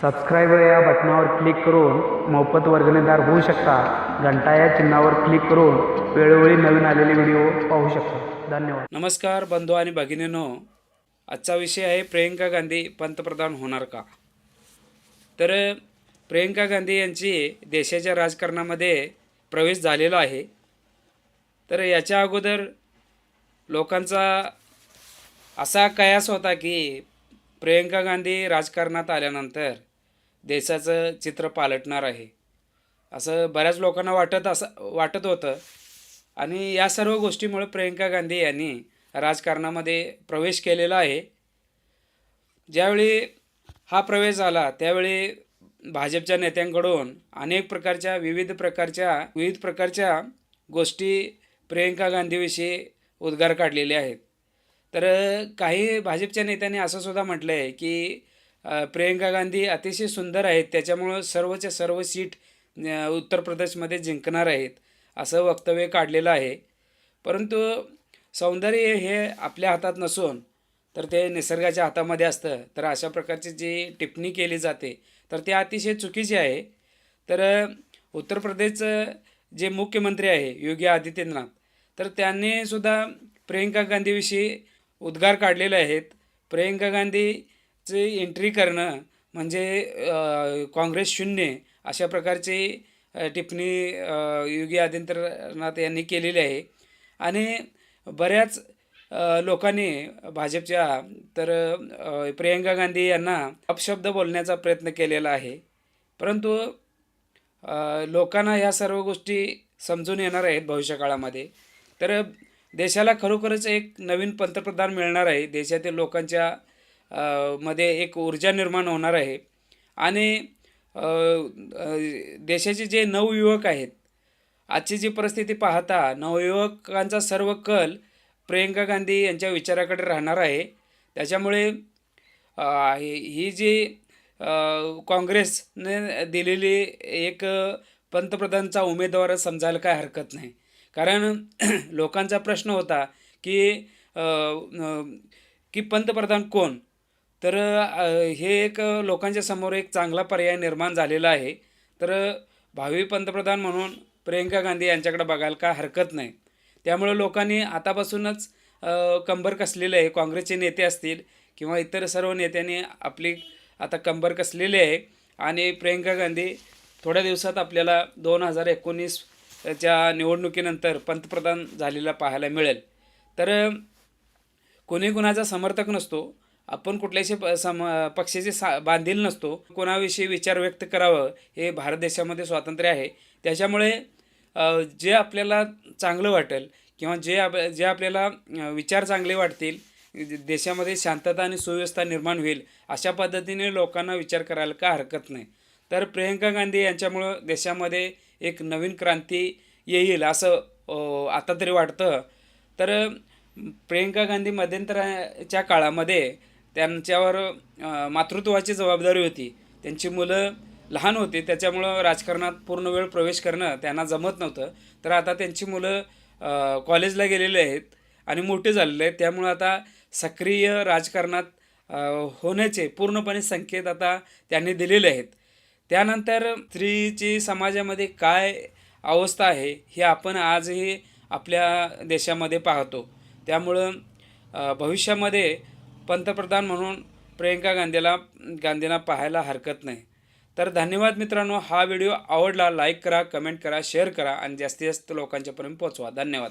Subscribe या बटनावर click करून मोफत वर्गणीदार होऊ शकता. घंटा या चिन्हावर क्लिक करून वेळोवेळी नवीन आलेले व्हिडिओ पाहू शकता. धन्यवाद. नमस्कार बंधू आणि भगिनीनो. आजचा विषय आहे प्रियंका गांधी पंतप्रधान होणार का? तर प्रियंका गांधी यांची देशाच्या राजकारणामध्ये प्रवेश झालेला आहे. तर याच्या अगोदर लोकांचा असा कयास होता की प्रियंका गांधी राजकारणात आल्यानंतर देशाचं चित्र पालटणार आहे. असं बऱ्याच लोकांना वाटत असं वाटत होतं. आणि या सर्व गोष्टीमुळे प्रियंका गांधी यांनी राजकारणामध्ये प्रवेश केलेला आहे. ज्यावेळी हा प्रवेश झाला त्यावेळी भाजपच्या नेत्यांकडून अनेक प्रकारच्या विविध प्रकारच्या विविध प्रकारच्या गोष्टी प्रियंका गांधीविषयी उद्गार काढलेले आहेत. तर काही भाजपच्या नेत्यांनी असंसुद्धा म्हटलं आहे की प्रियंका गांधी अतिशय सुंदर आहेत. त्याच्यामुळं सर्वच्या सर्व सीट उत्तर प्रदेशमध्ये जिंकणार आहेत असं वक्तव्य काढलेलं आहे. परंतु सौंदर्य हे आपल्या हातात नसून तर ते निसर्गाच्या हातामध्ये असतं. तर अशा प्रकारची जी टिप्पणी केली जाते तर ते अतिशय चुकीची आहे. तर उत्तर प्रदेशचं जे मुख्यमंत्री आहे योगी आदित्यनाथ तर त्यांनीसुद्धा प्रियंका गांधीविषयी उद्गार काढलेले आहेत. प्रियंका गांधी चे एंट्री करणं म्हणजे काँग्रेस शून्य अशा प्रकारची टिप्पणी योगी आदित्यनाथ यांनी केलेली आहे. आणि बऱ्याच लोकांनी भाजपच्या तर प्रियंका गांधी यांना अपशब्द बोलण्याचा प्रयत्न केलेला आहे. परंतु लोकांना ह्या सर्व गोष्टी समजून येणार आहेत भविष्यकाळामध्ये तर देशाला खरोखरच एक नवीन पंतप्रधान मिळणार आहे. देशातील लोकांच्या मध्ये एक ऊर्जा निर्माण होणार आहे. आणि देशाचे जे नवयुवक आहेत आजची जी परिस्थिती पाहता नवयुवकांचा सर्व कल प्रियंका गांधी यांच्या विचाराकडे राहणार आहे. त्याच्यामुळे ही जी काँग्रेसने दिलेली एक पंतप्रधानचा उमेदवार समजायला काय हरकत नाही. कारण लोकांचा प्रश्न होता की आ, आ, की पंतप्रधान कोण? तर हे एक लोकांच्या समोर एक चांगला पर्याय निर्माण झालेला आहे. तर भावी पंतप्रधान म्हणून प्रियंका गांधी यांच्याकडे बघायला काय हरकत नाही. त्यामुळे लोकांनी आतापासूनच कंबर कसलेलं आहे काँग्रेसचे नेते असतील किंवा इतर सर्व नेत्यांनी आपली आता कंबर कसलेली आहे आणि प्रियंका गांधी थोड्या दिवसात आपल्याला दोन हजार एकोणीसच्या निवडणुकीनंतर पंतप्रधान झालेला पाहायला मिळेल. तर कोणी कुणाचा समर्थक नसतो आपण कुठल्याशी प सम पक्षाचे सा बांधील नसतो. कोणाविषयी विचार व्यक्त करावं हे भारत देशामध्ये स्वातंत्र्य आहे. त्याच्यामुळे जे आपल्याला चांगलं वाटेल किंवा जे आप जे आपल्याला विचार चांगले वाटतील देशामध्ये शांतता आणि सुव्यवस्था निर्माण होईल अशा पद्धतीने लोकांना विचार करायला का हरकत नाही. तर प्रियंका गांधी यांच्यामुळं देशामध्ये एक नवीन क्रांती येईल असं आता तरी वाटतं. तर प्रियंका गांधी मध्यंतराच्या काळामध्ये त्यांच्यावर मातृत्वाची जबाबदारी होती. त्यांची मुलं लहान होती त्याच्यामुळं राजकारणात पूर्ण वेळ प्रवेश करणं त्यांना जमत नव्हतं. तर आता त्यांची मुलं कॉलेजला गेलेले आहेत आणि मोठे झालेले आहेत. त्यामुळं आता सक्रिय राजकारणात होण्याचे पूर्णपणे संकेत आता त्यांनी दिलेले आहेत. त्यानंतर स्त्रीची समाजामध्ये काय अवस्था आहे हे आपण आजही आपल्या देशामध्ये पाहतो. त्यामुळं भविष्यामध्ये पंतप्रधान म्हणून प्रियंका गांधीला गांधींना पाहायला हरकत नाही. तर धन्यवाद मित्रांनो हा व्हिडिओ आवडला लाईक करा कमेंट करा शेअर करा आणि जास्तीत जास्त लोकांच्यापर्यंत पोहोचवा. धन्यवाद.